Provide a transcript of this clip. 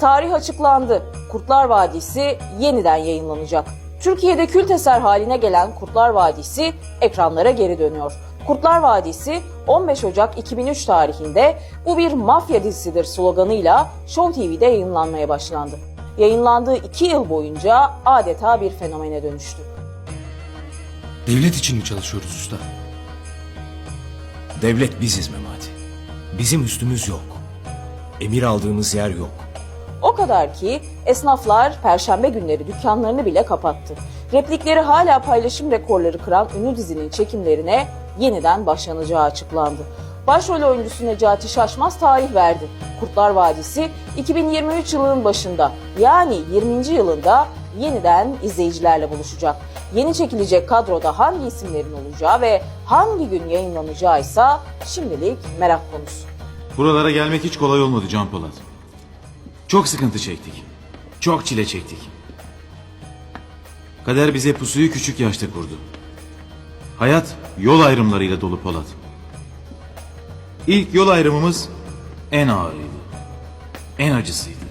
Tarih açıklandı. Kurtlar Vadisi yeniden yayınlanacak. Türkiye'de kült eser haline gelen Kurtlar Vadisi ekranlara geri dönüyor. Kurtlar Vadisi 15 Ocak 2003 tarihinde bu bir mafya dizisidir sloganıyla Show TV'de yayınlanmaya başlandı. Yayınlandığı iki yıl boyunca adeta bir fenomene dönüştü. Devlet için mi çalışıyoruz usta? Devlet biziz Memati. Bizim üstümüz yok. Emir aldığımız yer yok. O kadar ki esnaflar perşembe günleri dükkanlarını bile kapattı. Replikleri hala paylaşım rekorları kıran ünlü dizinin çekimlerine yeniden başlanacağı açıklandı. Başrol oyuncusu Necati Şaşmaz tarih verdi. Kurtlar Vadisi 2023 yılının başında yani 20. yılında yeniden izleyicilerle buluşacak. Yeni çekilecek kadroda hangi isimlerin olacağı ve hangi gün yayınlanacağı ise şimdilik merak konusu. Buralara gelmek hiç kolay olmadı Can Polat. Çok sıkıntı çektik. Çok çile çektik. Kader bize pusuyu küçük yaşta kurdu. Hayat yol ayrımlarıyla dolu Polat. İlk yol ayrımımız en ağırıydı. En acısıydı.